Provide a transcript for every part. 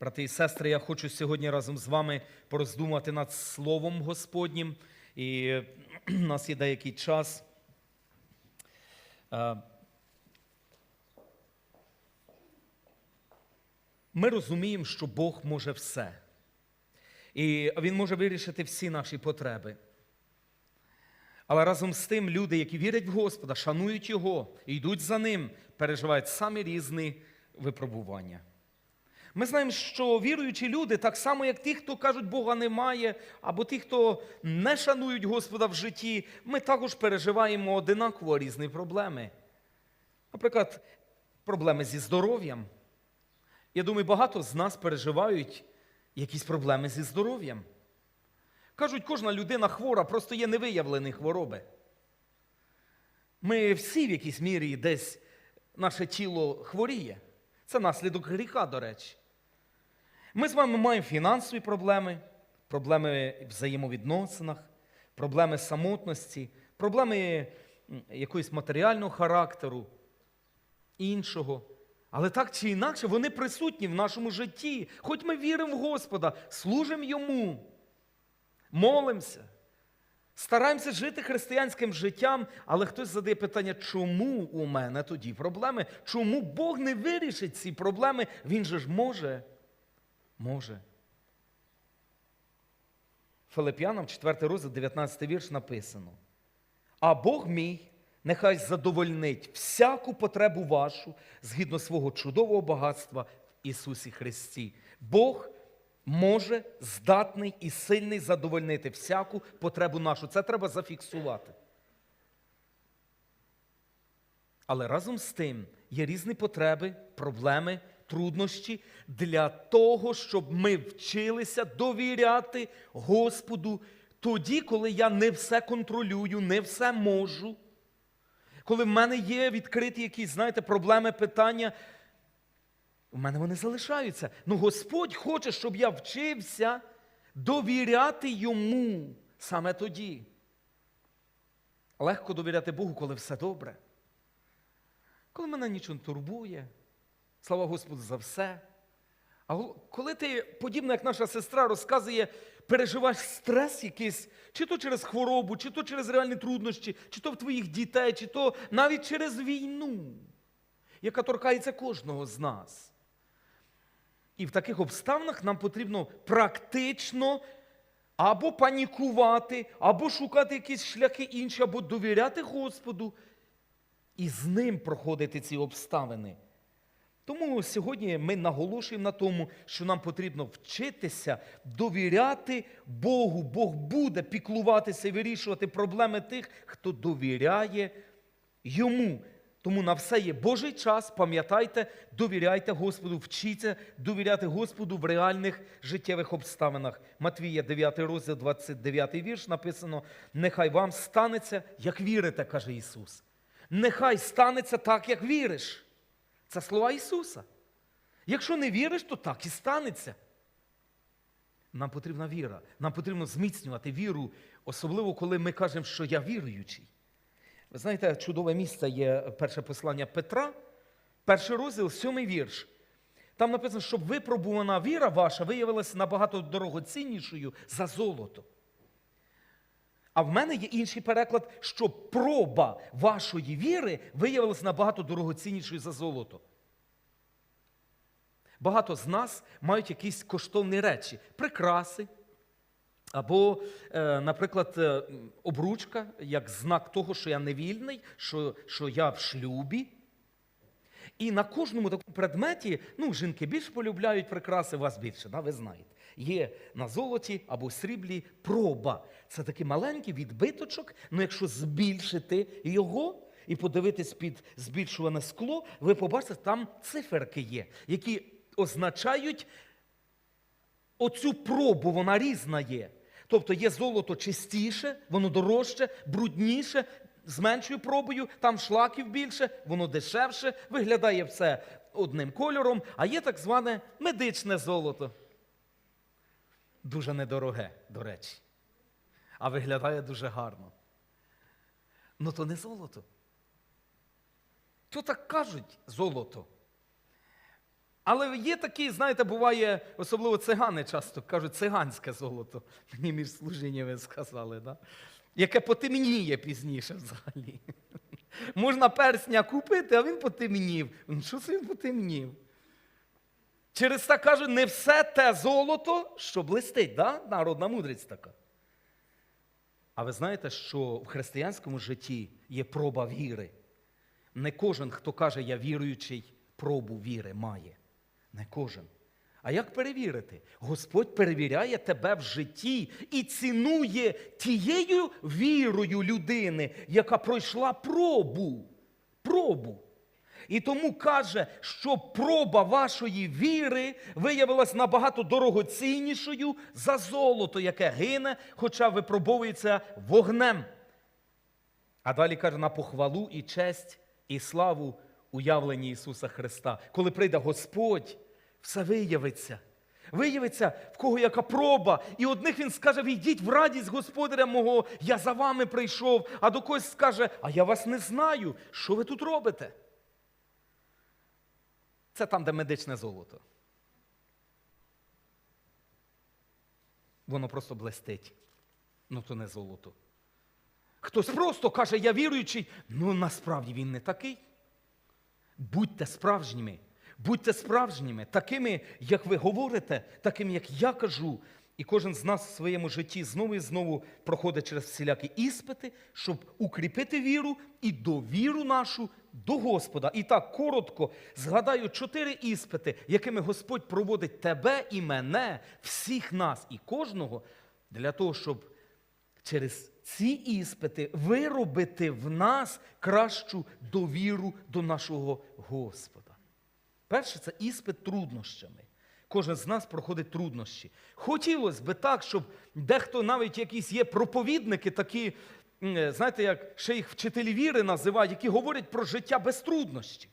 Брати і сестри, я хочу сьогодні разом з вами пороздумати над Словом Господнім. І у нас є деякий час. Е, Ми розуміємо, що Бог може все. І Він може вирішити всі наші потреби. Але разом з тим люди, які вірять в Господа, шанують Його і йдуть за Ним, переживають самі різні випробування. Ми знаємо, що віруючі люди, так само, як ті, хто кажуть, Бога немає, або ті, хто не шанують Господа в житті, ми також переживаємо одинаково різні проблеми. Наприклад, проблеми зі здоров'ям. Я думаю, багато з нас переживають якісь проблеми зі здоров'ям. Кажуть, кожна людина хвора, просто є невиявлені хвороби. Ми всі в якійсь мірі десь наше тіло хворіє. Це наслідок гріха, до речі. Ми з вами маємо фінансові проблеми, проблеми в взаємовідносинах, проблеми самотності, проблеми якогось матеріального характеру, іншого. Але так чи інакше, вони присутні в нашому житті. Хоч ми віримо в Господа, служимо Йому, молимося, стараємося жити християнським життям, але хтось задає питання, чому у мене тоді проблеми? Чому Бог не вирішить ці проблеми? Він же ж може. Може. Филип'янам, 4 розділ, 19 вірш написано. А Бог мій нехай задовольнить всяку потребу вашу згідно свого чудового багатства в Ісусі Христі. Бог може здатний і сильний задовольнити всяку потребу нашу. Це треба зафіксувати. Але разом з тим є різні потреби, проблеми, труднощі для того, щоб ми вчилися довіряти Господу тоді, коли я не все контролюю, не все можу. Коли в мене є відкриті якісь, знаєте, проблеми, питання, у мене вони залишаються. Ну Господь хоче, щоб я вчився довіряти йому саме тоді. Легко довіряти Богу, коли все добре. Коли мене нічого не турбує, слава Господу за все. А коли ти, подібно як наша сестра, розказує, переживаєш стрес якийсь, чи то через хворобу, чи то через реальні труднощі, чи то в твоїх дітей, чи то навіть через війну, яка торкається кожного з нас. І в таких обставинах нам потрібно практично або панікувати, або шукати якісь шляхи інші, або довіряти Господу і з ним проходити ці обставини. Тому сьогодні ми наголошуємо на тому, що нам потрібно вчитися довіряти Богу. Бог буде піклуватися і вирішувати проблеми тих, хто довіряє йому. Тому на все є Божий час, пам'ятайте, довіряйте Господу, вчіться довіряти Господу в реальних життєвих обставинах. Матвія, 9 розділ, 29 вірш написано: Нехай вам станеться, як вірите, каже Ісус. Нехай станеться так, як віриш. Це слова Ісуса. Якщо не віриш, то так і станеться. Нам потрібна віра. Нам потрібно зміцнювати віру, особливо коли ми кажемо, що я віруючий. Ви знаєте, чудове місце є перше послання Петра, перший розділ, сьомий вірш. Там написано, щоб випробувана віра ваша виявилася набагато дорогоціннішою за золото. А в мене є інший переклад, що проба вашої віри виявилася набагато дорогоціннішою за золото. Багато з нас мають якісь коштовні речі, прикраси. Або, е, наприклад, е, обручка як знак того, що я не вільний, що, що я в шлюбі. І на кожному такому предметі, ну, жінки більше полюбляють прикраси, вас більше, да, ви знаєте. Є на золоті або сріблі проба. Це такий маленький відбиточок, ну якщо збільшити його і подивитись під збільшуване скло, ви побачите, там циферки є, які означають оцю пробу, вона різна є. Тобто є золото чистіше, воно дорожче, брудніше, з меншою пробою, там шлаків більше, воно дешевше, виглядає все одним кольором, а є так зване медичне золото. Дуже недороге, до речі. А виглядає дуже гарно. Ну то не золото. То так кажуть золото. Але є такі, знаєте, буває, особливо цигани часто кажуть, циганське золото. Мені між служіннями сказали, да? яке потемніє пізніше взагалі. Можна персня купити, а він потемнів. Ну, Що це він потемнів? Через це кажуть, не все те золото, що блистить, да? народна мудрість така. А ви знаєте, що в християнському житті є проба віри. Не кожен, хто каже, я віруючий, пробу віри має. Не кожен. А як перевірити? Господь перевіряє тебе в житті і цінує тією вірою людини, яка пройшла пробу. Пробу. І тому каже, що проба вашої віри виявилась набагато дорогоціннішою за золото, яке гине, хоча випробовується вогнем. А далі каже на похвалу і честь і славу уявлення Ісуса Христа. Коли прийде Господь, все виявиться. Виявиться, в кого яка проба. І одних він скаже: війдіть в радість Господаря мого, я за вами прийшов, а до когось скаже, а я вас не знаю. Що ви тут робите? Це там, де медичне золото. Воно просто блестить. Ну, то не золото. Хтось просто каже, я віруючий, ну насправді він не такий. Будьте справжніми, будьте справжніми, такими, як ви говорите, такими, як я кажу. І кожен з нас в своєму житті знову і знову проходить через всілякі іспити, щоб укріпити віру і довіру нашу до Господа. І так коротко згадаю чотири іспити, якими Господь проводить тебе і мене, всіх нас і кожного, для того, щоб через ці іспити виробити в нас кращу довіру до нашого Господа. Перше це іспит труднощами. Кожен з нас проходить труднощі. Хотілося б так, щоб дехто навіть якісь є проповідники, такі, знаєте, як ще їх вчителі віри називають, які говорять про життя без труднощів.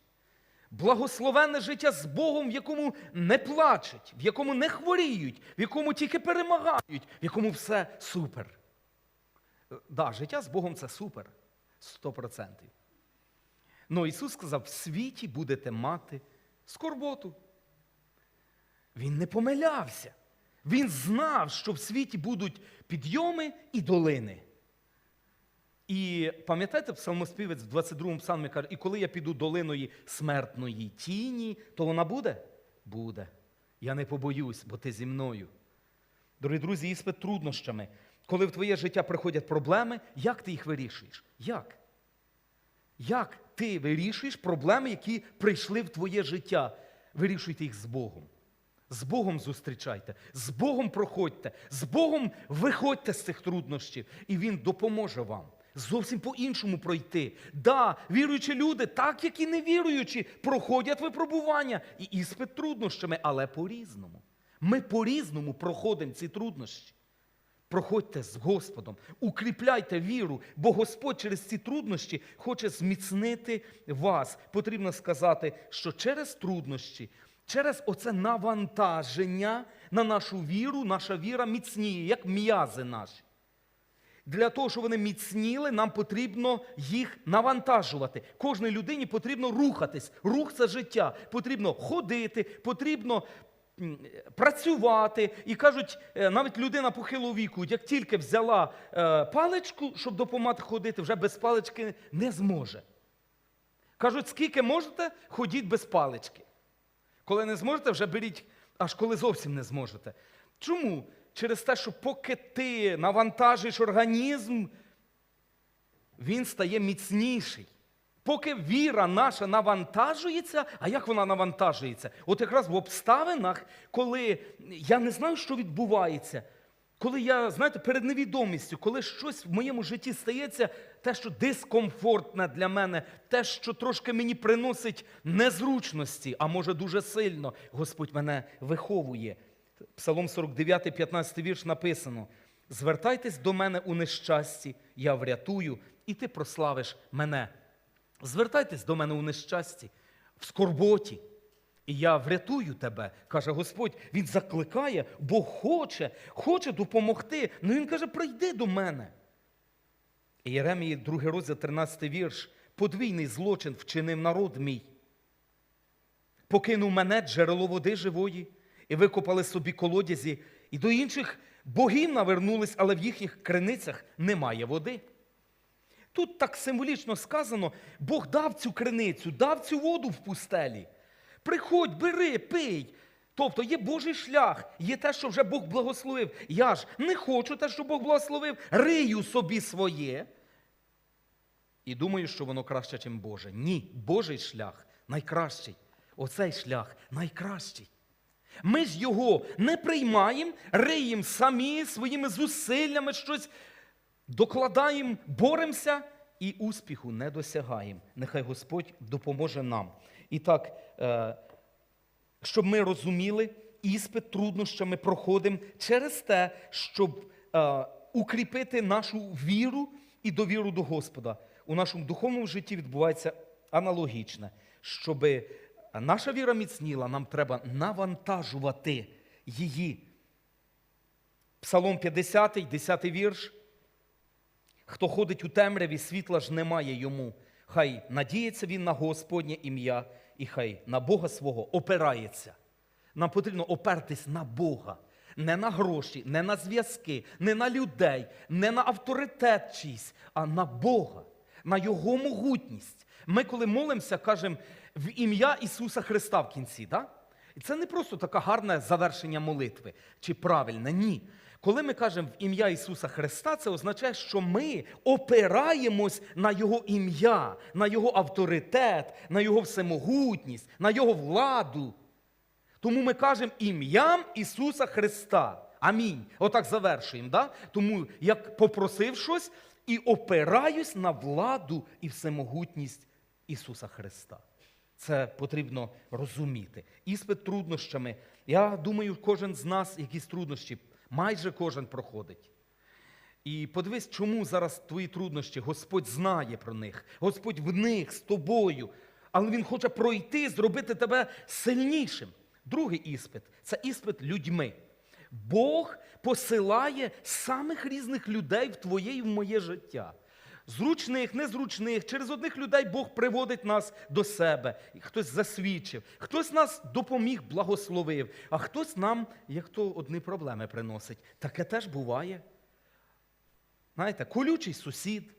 Благословенне життя з Богом, в якому не плачуть, в якому не хворіють, в якому тільки перемагають, в якому все супер. Е, Да, життя з Богом це супер. Сто процентів. Ну Ісус сказав: в світі будете мати скорботу. Він не помилявся. Він знав, що в світі будуть підйоми і долини. І пам'ятаєте, псалмоспівець в 22-му псалмі каже, і коли я піду долиною смертної тіні, то вона буде? Буде. Я не побоюсь, бо ти зі мною. Дорогі друзі, іспит труднощами. Коли в твоє життя приходять проблеми, як ти їх вирішуєш? Як? Як ти вирішуєш проблеми, які прийшли в твоє життя? Вирішуйте їх з Богом. З Богом зустрічайте, з Богом проходьте, з Богом виходьте з цих труднощів, і Він допоможе вам зовсім по-іншому пройти. Да, віруючі люди, так як і невіруючі, проходять випробування і іспит труднощами, але по-різному. Ми по-різному проходимо ці труднощі. Проходьте з Господом, укріпляйте віру, бо Господь через ці труднощі хоче зміцнити вас. Потрібно сказати, що через труднощі, через оце навантаження на нашу віру, наша віра міцніє, як м'язи наші. Для того, щоб вони міцніли, нам потрібно їх навантажувати. Кожній людині потрібно рухатись. Рух це життя. Потрібно ходити, потрібно працювати. І кажуть, е, навіть людина похилого віку, як тільки взяла е, паличку, щоб допомагати ходити, вже без палички не зможе. Кажуть, скільки можете, ходіть без палички. Коли не зможете, вже беріть, аж коли зовсім не зможете. Чому? Через те, що поки ти навантажиш організм, він стає міцніший. Поки віра наша навантажується, а як вона навантажується? От якраз в обставинах, коли я не знаю, що відбувається, коли я, знаєте, перед невідомістю, коли щось в моєму житті стається, те, що дискомфортне для мене, те, що трошки мені приносить незручності, а може дуже сильно, Господь мене виховує. Псалом 49, 15 вірш написано: Звертайтесь до мене у нещасті, я врятую, і ти прославиш мене. Звертайтесь до мене у нещасті, в скорботі, і я врятую тебе, каже Господь. Він закликає, бо хоче, хоче допомогти. Ну він каже: прийди до мене. Єремії, 2 розділ, 13 вірш. Подвійний злочин вчинив народ мій. покинув мене джерело води живої, і викопали собі колодязі, і до інших богів навернулись, але в їхніх криницях немає води. Тут так символічно сказано: Бог дав цю криницю, дав цю воду в пустелі. Приходь, бери, пий. Тобто є Божий шлях, є те, що вже Бог благословив. Я ж не хочу те, що Бог благословив, рию собі своє. І думаю, що воно краще, ніж Боже. Ні, Божий шлях найкращий. Оцей шлях найкращий. Ми ж його не приймаємо, риємо самі своїми зусиллями щось докладаємо, боремося і успіху не досягаємо. Нехай Господь допоможе нам. І так, е, щоб ми розуміли, іспит труднощами проходимо через те, щоб е, укріпити нашу віру і довіру до Господа. У нашому духовному житті відбувається аналогічне. Щоб наша віра міцніла, нам треба навантажувати її. Псалом 50, 10 вірш. Хто ходить у темряві, світла ж немає йому. Хай надіється він на Господнє ім'я, і хай на Бога свого опирається. Нам потрібно опертись на Бога, не на гроші, не на зв'язки, не на людей, не на авторитет чийсь, а на Бога, на Його могутність. Ми, коли молимося, кажемо в ім'я Ісуса Христа в кінці. Да? І це не просто таке гарне завершення молитви чи правильне, ні. Коли ми кажемо в ім'я Ісуса Христа, це означає, що ми опираємось на Його ім'я, на Його авторитет, на Його всемогутність, на Його владу. Тому ми кажемо ім'ям Ісуса Христа. Амінь. Отак завершуємо. Да? Тому як попросив щось і опираюсь на владу і всемогутність Ісуса Христа. Це потрібно розуміти. Іспит труднощами. Я думаю, кожен з нас якісь труднощі, майже кожен проходить. І подивись, чому зараз твої труднощі, Господь знає про них, Господь в них з тобою, але Він хоче пройти, зробити тебе сильнішим. Другий іспит це іспит людьми. Бог посилає самих різних людей в твоє і в моє життя. Зручних, незручних, через одних людей Бог приводить нас до себе. І Хтось засвідчив, хтось нас допоміг, благословив, а хтось нам, як то одні проблеми приносить. Таке теж буває. Знаєте, колючий сусід,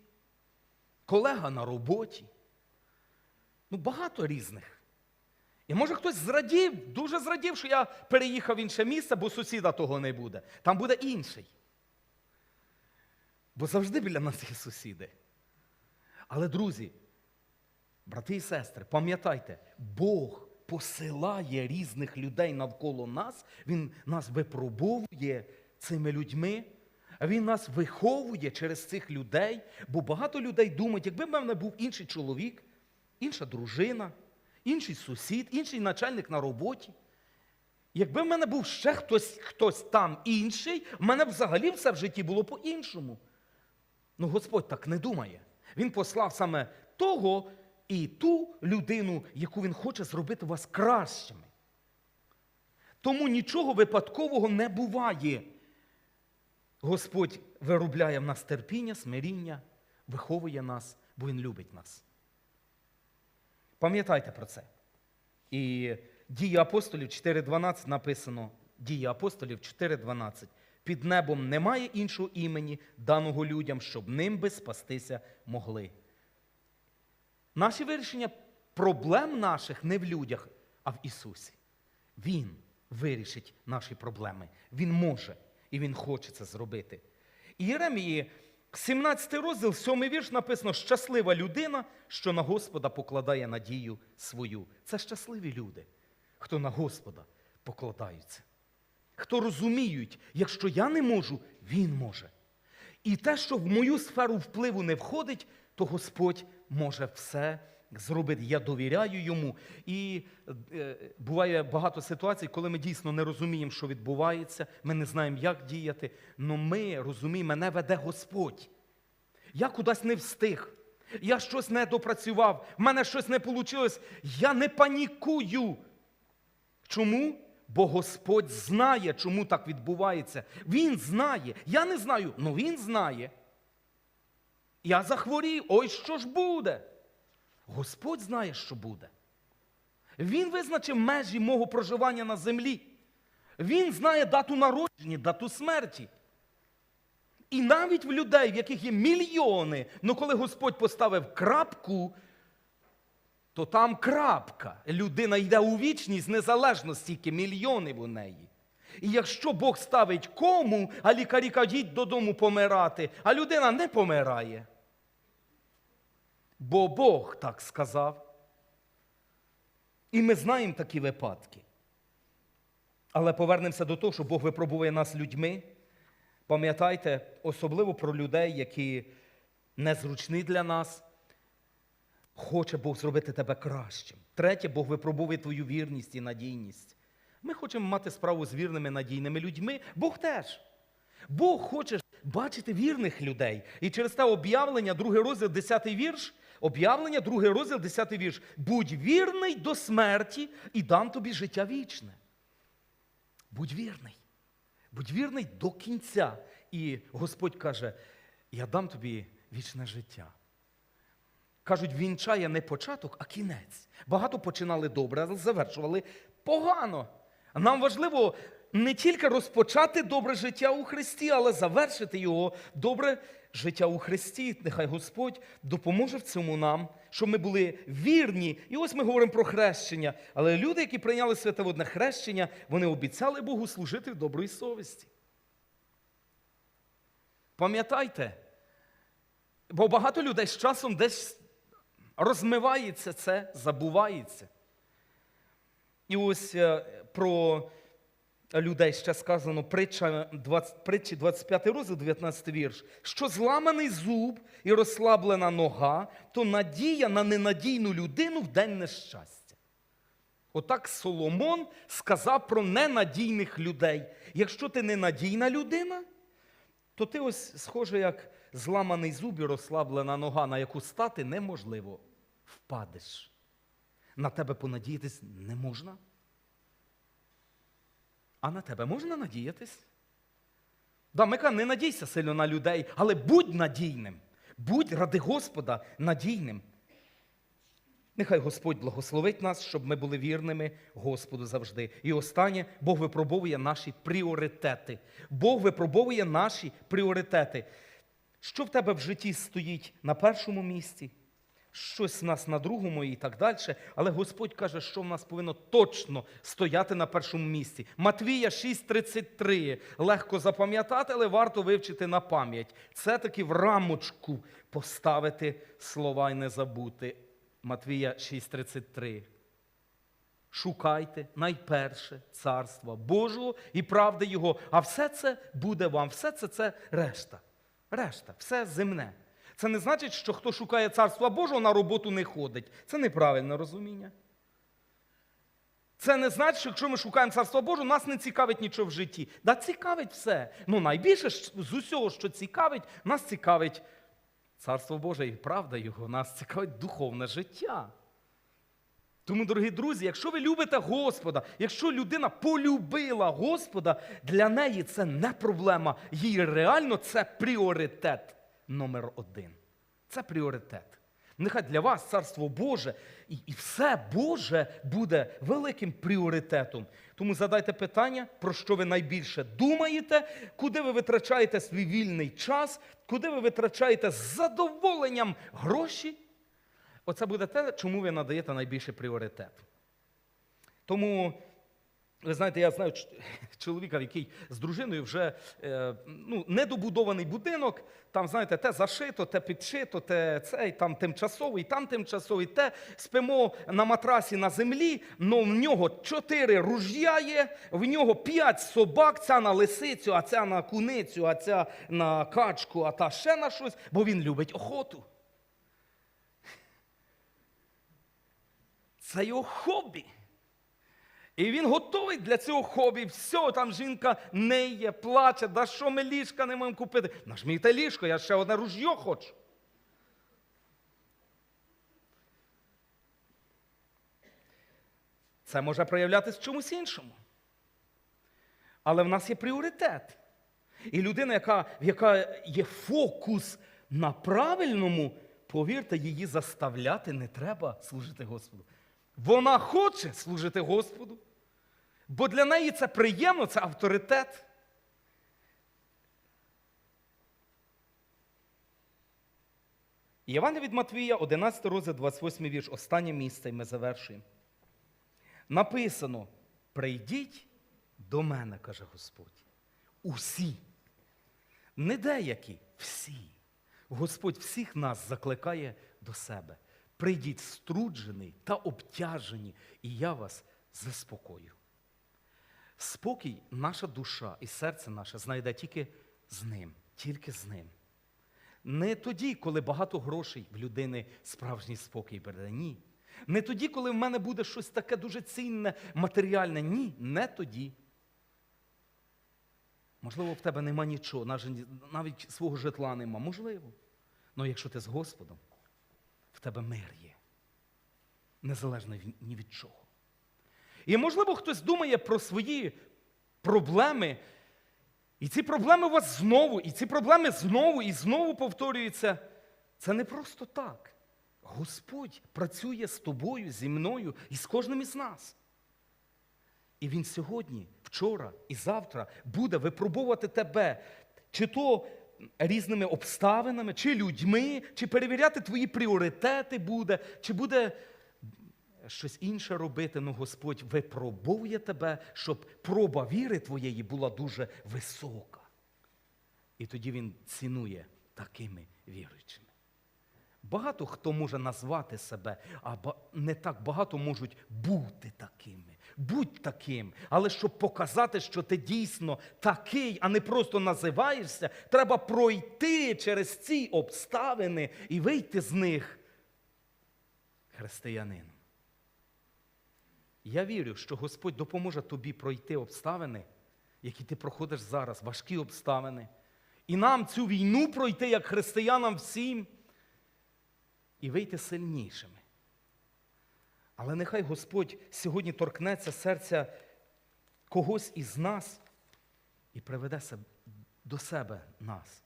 колега на роботі. Ну, багато різних. І може хтось зрадів, дуже зрадів, що я переїхав в інше місце, бо сусіда того не буде. Там буде інший. Бо завжди біля нас є сусіди. Але, друзі, брати і сестри, пам'ятайте, Бог посилає різних людей навколо нас, Він нас випробовує цими людьми, Він нас виховує через цих людей, бо багато людей думають, якби в мене був інший чоловік, інша дружина, інший сусід, інший начальник на роботі. Якби в мене був ще хтось, хтось там інший, в мене взагалі все в житті було по-іншому. Ну, Господь так не думає. Він послав саме того і ту людину, яку він хоче зробити вас кращими. Тому нічого випадкового не буває. Господь виробляє в нас терпіння, смиріння, виховує нас, бо Він любить нас. Пам'ятайте про це. І дії апостолів 4.12 написано. Дії апостолів 4.12. Під небом немає іншого імені, даного людям, щоб ним би спастися могли. Наші вирішення проблем наших не в людях, а в Ісусі. Він вирішить наші проблеми. Він може і Він хоче це зробити. І Єремії, 17 розділ, 7 вірш написано: щаслива людина, що на Господа покладає надію свою. Це щасливі люди, хто на Господа покладаються. Хто розуміють, якщо я не можу, він може. І те, що в мою сферу впливу не входить, то Господь може все зробити. Я довіряю йому. І е, буває багато ситуацій, коли ми дійсно не розуміємо, що відбувається, ми не знаємо, як діяти. але ми розуміємо, мене веде Господь. Я кудись не встиг. Я щось не допрацював, в мене щось не вийшло. Я не панікую. Чому? Бо Господь знає, чому так відбувається. Він знає. Я не знаю, але Він знає. Я захворів, ой, що ж буде? Господь знає, що буде. Він визначив межі мого проживання на землі. Він знає дату народження, дату смерті. І навіть в людей, в яких є мільйони, ну коли Господь поставив крапку, то там крапка. Людина йде у вічність незалежно стільки мільйонів у неї. І якщо Бог ставить кому, а лікарі кажуть додому помирати, а людина не помирає. Бо Бог так сказав. І ми знаємо такі випадки. Але повернемося до того, що Бог випробує нас людьми. Пам'ятайте, особливо про людей, які незручні для нас. Хоче Бог зробити тебе кращим. Третє, Бог випробує твою вірність і надійність. Ми хочемо мати справу з вірними надійними людьми. Бог теж. Бог хоче бачити вірних людей. І через те об'явлення, другий розділ, 10 вірш, об'явлення, другий розділ, 10 вірш. Будь вірний до смерті і дам тобі життя вічне. Будь вірний. Будь вірний до кінця. І Господь каже: я дам тобі вічне життя. Кажуть, вінчає не початок, а кінець. Багато починали добре, але завершували погано. Нам важливо не тільки розпочати добре життя у Христі, але завершити його добре життя у Христі. Нехай Господь допоможе в цьому нам, щоб ми були вірні. І ось ми говоримо про хрещення. Але люди, які прийняли святоводне хрещення, вони обіцяли Богу служити в добрій совісті. Пам'ятайте, бо багато людей з часом десь розмивається це, забувається. І ось е, про людей ще сказано притча 20, притчі 25 розділ, 19 вірш, що зламаний зуб і розслаблена нога, то надія на ненадійну людину в день нещастя. Отак Соломон сказав про ненадійних людей. Якщо ти ненадійна людина, то ти ось схоже, як зламаний зуб і розслаблена нога, на яку стати неможливо. Впадеш. На тебе понадіятись не можна. А на тебе можна надіятись? Да, ми кажемо, не надійся сильно на людей, але будь надійним. Будь ради Господа надійним. Нехай Господь благословить нас, щоб ми були вірними Господу завжди. І останнє, Бог випробовує наші пріоритети. Бог випробовує наші пріоритети. Що в тебе в житті стоїть на першому місці, щось в нас на другому і так далі. Але Господь каже, що в нас повинно точно стояти на першому місці. Матвія 6,33. Легко запам'ятати, але варто вивчити на пам'ять. Це таки в рамочку поставити слова і не забути. Матвія 6,33. Шукайте найперше царства Божого і правди Його. А все це буде вам. Все це це решта. Решта, все земне. Це не значить, що хто шукає царства Божого, на роботу не ходить. Це неправильне розуміння. Це не значить, що якщо ми шукаємо царство Божого, нас не цікавить нічого в житті. Да, цікавить все. Ну, найбільше з усього, що цікавить, нас цікавить царство Боже і правда Його, нас цікавить духовне життя. Тому, дорогі друзі, якщо ви любите Господа, якщо людина полюбила Господа, для неї це не проблема. Їй реально це пріоритет номер один. Це пріоритет. Нехай для вас царство Боже і, і все Боже буде великим пріоритетом. Тому задайте питання, про що ви найбільше думаєте, куди ви витрачаєте свій вільний час, куди ви витрачаєте з задоволенням гроші. Оце буде те, чому ви надаєте найбільший пріоритет. Тому, ви знаєте, я знаю чоловіка, який з дружиною вже е, ну, недобудований будинок, там, знаєте, те зашито, те підшито, те цей, там тимчасовий, там тимчасовий, те спимо на матрасі на землі, але в нього чотири руж'я є, в нього п'ять собак, ця на лисицю, а ця на куницю, а ця на качку, а та ще на щось, бо він любить охоту. Це його хобі. І він готовий для цього хобі. Все, там жінка неє, плаче, да що ми ліжка не можемо купити. Нажмійте ліжко, я ще одне ружьо хочу. Це може проявлятися в чомусь іншому. Але в нас є пріоритет. І людина, яка, яка є фокус на правильному, повірте, її заставляти не треба служити Господу. Вона хоче служити Господу, бо для неї це приємно, це авторитет. Євангелія від Матвія, 11 розділ, 28 вірш, останнє місце, і ми завершуємо. Написано: прийдіть до мене, каже Господь. Усі. Не деякі, всі. Господь всіх нас закликає до себе. Прийдіть струджені та обтяжені, і я вас заспокою. Спокій наша душа і серце наше знайде тільки з ним, тільки з ним. Не тоді, коли багато грошей в людини справжній спокій бере. Ні. Не тоді, коли в мене буде щось таке дуже цінне, матеріальне. Ні, не тоді. Можливо, в тебе нема нічого, навіть- свого житла нема. Можливо. Але якщо ти з Господом, в тебе мир є. Незалежно ні від чого. І можливо, хтось думає про свої проблеми. І ці проблеми у вас знову, і ці проблеми знову і знову повторюються. Це не просто так. Господь працює з тобою, зі мною і з кожним із нас. І Він сьогодні, вчора і завтра буде випробувати тебе, чи то різними обставинами, чи людьми, чи перевіряти твої пріоритети буде, чи буде щось інше робити. Ну Господь випробовує тебе, щоб проба віри твоєї була дуже висока. І тоді Він цінує такими віруючими. Багато хто може назвати себе, а не так багато можуть бути такими. Будь таким. Але щоб показати, що ти дійсно такий, а не просто називаєшся, треба пройти через ці обставини і вийти з них християнином. Я вірю, що Господь допоможе тобі пройти обставини, які ти проходиш зараз, важкі обставини. І нам цю війну пройти як християнам всім і вийти сильнішими. Але нехай Господь сьогодні торкнеться серця когось із нас і приведе до себе нас.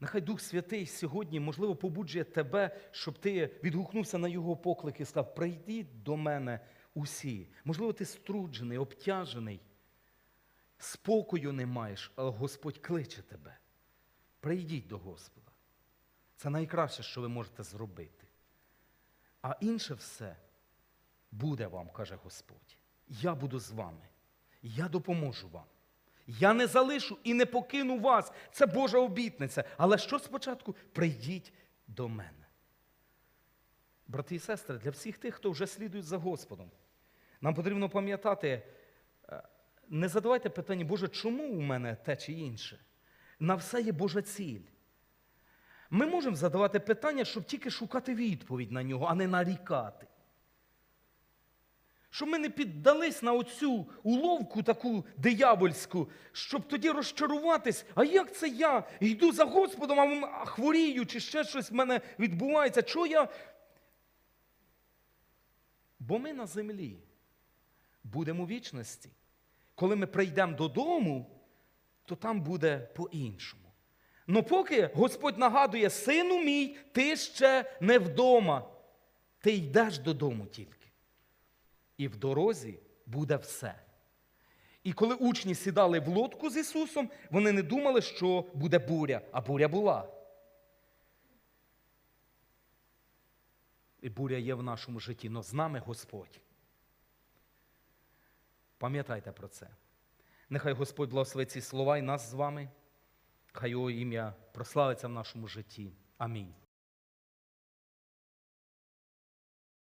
Нехай Дух Святий сьогодні, можливо, побуджує тебе, щоб ти відгукнувся на його поклик і сказав: прийдіть до мене усі. Можливо, ти струджений, обтяжений, спокою не маєш, але Господь кличе тебе. Прийдіть до Господа. Це найкраще, що ви можете зробити. А інше все буде вам, каже Господь. Я буду з вами. Я допоможу вам. Я не залишу і не покину вас. Це Божа обітниця. Але що спочатку? Прийдіть до мене. Брати і сестри, для всіх тих, хто вже слідує за Господом, нам потрібно пам'ятати, е, не задавайте питання, Боже, чому у мене те чи інше? На все є Божа ціль. Ми можемо задавати питання, щоб тільки шукати відповідь на нього, а не нарікати. Щоб ми не піддались на оцю уловку таку диявольську, щоб тоді розчаруватись, а як це я йду за Господом, а хворію, чи ще щось в мене відбувається? Чого я? Бо ми на землі будемо у вічності. Коли ми прийдемо додому, то там буде по-іншому. Ну поки Господь нагадує, сину мій, ти ще не вдома. Ти йдеш додому тільки. І в дорозі буде все. І коли учні сідали в лодку з Ісусом, вони не думали, що буде буря, а буря була. І буря є в нашому житті, але з нами Господь. Пам'ятайте про це. Нехай Господь благословить ці слова і нас з вами. Хай його ім'я прославиться в нашому житті. Амінь.